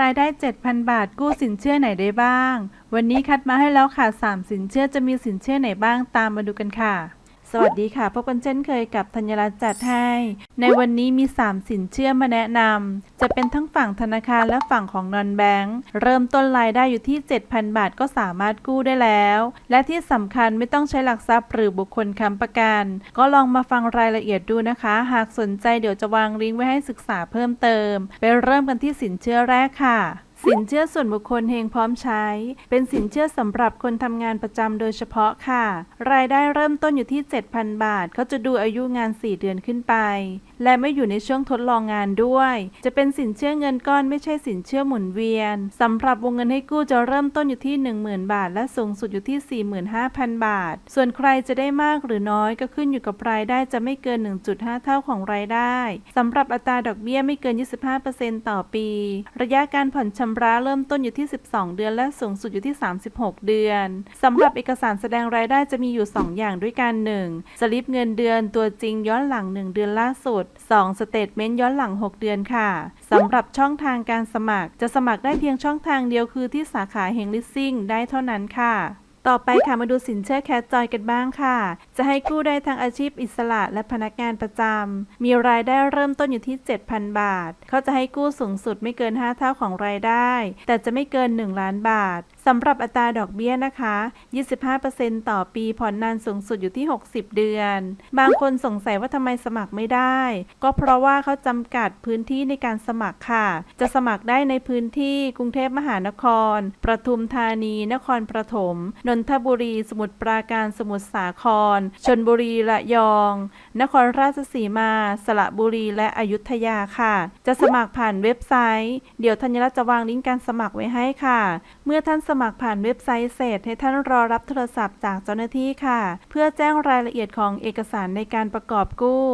รายได้ 7,000 บาทกู้สินเชื่อไหนได้บ้าง วันนี้คัดมาให้แล้วค่ะ 3 สินเชื่อจะมีสินเชื่อไหนบ้างตามมาดูกันค่ะ สวัสดีค่ะ พบกันเช่นเคยกับธัญรัตน์จัดให้ ในวันนี้มี 3 สินเชื่อมาแนะนำ จะเป็นทั้งฝั่งธนาคารและฝั่งของนอนแบงก์เริ่มต้นรายได้อยู่ที่ 7,000 บาทก็สามารถกู้ได้แล้ว และที่สำคัญไม่ต้องใช้หลักทรัพย์หรือบุคคลค้ำประกัน ก็ลองมาฟังรายละเอียดดูนะคะ หากสนใจเดี๋ยวจะวางลิงก์ไว้ให้ศึกษาเพิ่มเติม ไปเริ่มกันที่สินเชื่อแรกค่ะ สินเชื่อส่วนบุคคลเฮงพร้อมใช้ เป็นสินเชื่อสำหรับคนทำงานประจำโดยเฉพาะค่ะ รายได้เริ่มต้นอยู่ที่ 7,000 บาท เขาจะดูอายุงาน 4 เดือนขึ้นไป และไม่อยู่ในช่วงทดลองงานด้วย จะเป็นสินเชื่อเงินก้อนไม่ใช่สินเชื่อหมุนเวียนสำหรับวงเงินให้กู้จะเริ่มต้นอยู่ที่ 10,000 บาท และสูงสุดอยู่ที่ 45,000 บาท ส่วนใครจะได้มากหรือน้อยก็ขึ้นอยู่กับรายได้จะไม่เกิน 1.5 เท่าของรายได้สำหรับอัตราดอกเบี้ยไม่เกิน 25%ต่อปี ระยะการผ่อนชำระเริ่มต้นอยู่ที่ 12 เดือน และสูงสุดอยู่ที่ 36 เดือนสำหรับเอกสารแสดงรายได้จะมีอยู่ 2 อย่างด้วยกัน 1. สลิปเงินเดือนตัวจริงย้อนหลัง 1 เดือนล่าสุด 2. สเตทเมนต์ย้อนหลัง 6 เดือนค่ะสำหรับช่องทางการสมัคร จะสมัครได้เพียงช่องทางเดียวคือที่สาขาเฮงลิสซิ่งได้เท่านั้นค่ะ ต่อไปค่ะมาดูสินเชื่อแคสจอยกันบ้างค่ะ จะให้กู้ได้ทั้งอาชีพอิสระและพนักงานประจำมีรายได้เริ่มต้นอยู่ที่ 7,000 บาท เขาจะให้กู้สูงสุดไม่เกิน 5 เท่าของรายได้ แต่จะไม่เกิน 1 ล้านบาทสำหรับอัตราดอกเบี้ยนะคะ 25%ต่อปีผ่อนนานสูงสุดอยู่ที่ 60 เดือน บางคนสงสัยว่าทำไมสมัครไม่ได้ ก็เพราะว่าเขาจำกัดพื้นที่ในการสมัครค่ะ จะสมัครได้ในพื้นที่กรุงเทพมหานคร ประทุมธานี นครปฐมนนทบุรี สมุทรปราการสมุทรสาคร ชนบุรีระยอง นครราชสีมา สระบุรีและอยุธยาค่ะ จะสมัครผ่านเว็บไซต์ เดี๋ยวธัญรัตน์จะวางลิงก์การสมัครไว้ให้ค่ะ เมื่อท่านสมัครผ่านเว็บไซต์เสร็จ ให้ท่านรอรับโทรศัพท์จากเจ้าหน้าที่ค่ะ เพื่อแจ้งรายละเอียดของเอกสารในการประกอบกู้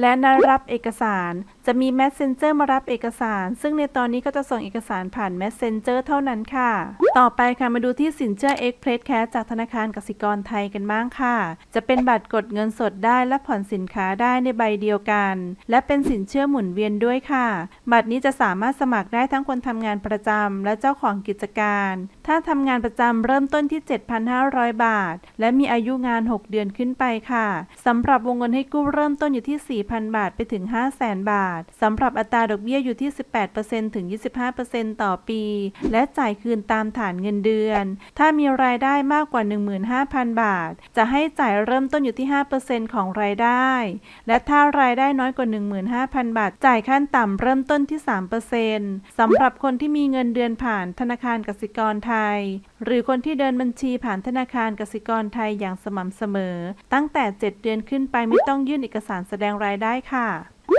และนัดรับเอกสาร จะมี Messenger มารับเอกสาร ซึ่งในตอนนี้ก็จะส่งเอกสารผ่าน Messenger เท่านั้นค่ะ ต่อไปค่ะมาดูที่สินเชื่อ Express Cash จากธนาคารกสิกรไทยกันบ้างค่ะ จะเป็นบัตรกดเงินสดได้และผ่อนสินค้าได้ในใบเดียวกัน และเป็นสินเชื่อหมุนเวียนด้วยค่ะ บัตรนี้จะสามารถสมัครได้ทั้งคนทำงานประจำและเจ้าของกิจการ ถ้าทำงานประจำเริ่มต้นที่ 7,500 บาท และมีอายุงาน 6 เดือนขึ้นไปค่ะสำหรับวงเงินให้กู้เริ่มต้นอยู่ที่ 4,000 บาทไปถึง 500,000 บาทสำหรับอัตราดอกเบี้ยอยู่ที่ 18%ถึง 25%ต่อปี และจ่ายคืนตามฐานเงินเดือน ถ้ามีรายได้มากกว่า 15,000 บาท จะให้จ่ายเริ่มต้นอยู่ที่ 5%ของรายได้ และถ้ารายได้น้อยกว่า 15,000 บาท จ่ายขั้นต่ำเริ่มต้นที่ 3%สำหรับคนที่มีเงินเดือนผ่านธนาคารกสิกรไทยหรือคนที่เดินบัญชีผ่านธนาคารกสิกรไทยอย่างสม่ำเสมอ ตั้งแต่ 7 เดือนขึ้นไปไม่ต้องยื่นเอกสารแสดงรายได้ค่ะ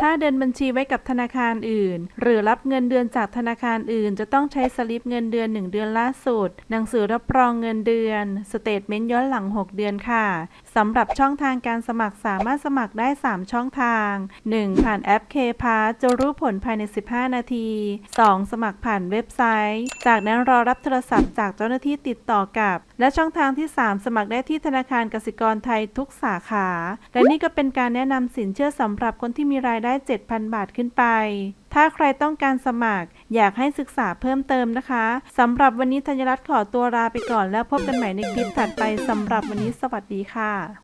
ถ้าเดินบัญชีไว้กับธนาคารอื่น หรือรับเงินเดือนจากธนาคารอื่น จะต้องใช้สลิปเงินเดือน 1 เดือนล่าสุด หนังสือรับรองเงินเดือนสเตทเมนต์ย้อนหลัง 6 เดือนค่ะสำหรับช่องทางการสมัครสามารถสมัครได้ 3 ช่องทาง 1. ผ่านแอป K p a s จะรู้ผลภายใน 15 นาที 2. สมัครผ่านเว็บไซต์ จากนั้นรอรับโทรศัพท์จากเจ้าหน้าที่ติดต่อกับและช่องทางที่ 3 สมัครได้ที่ธนาคารกสิกรไทยทุกสาขา และนี่ก็เป็นการแนะนำสินเชื่อสำหรับคนที่มีรายได้ 7,000 บาทขึ้นไป ถ้าใครต้องการสมัคร อยากให้ศึกษาเพิ่มเติมนะคะสำหรับวันนี้ธัญรัตน์ขอตัวลาไปก่อนแล้วพบกันใหม่ในคลิปถัดไปสำหรับวันนี้สวัสดีค่ะ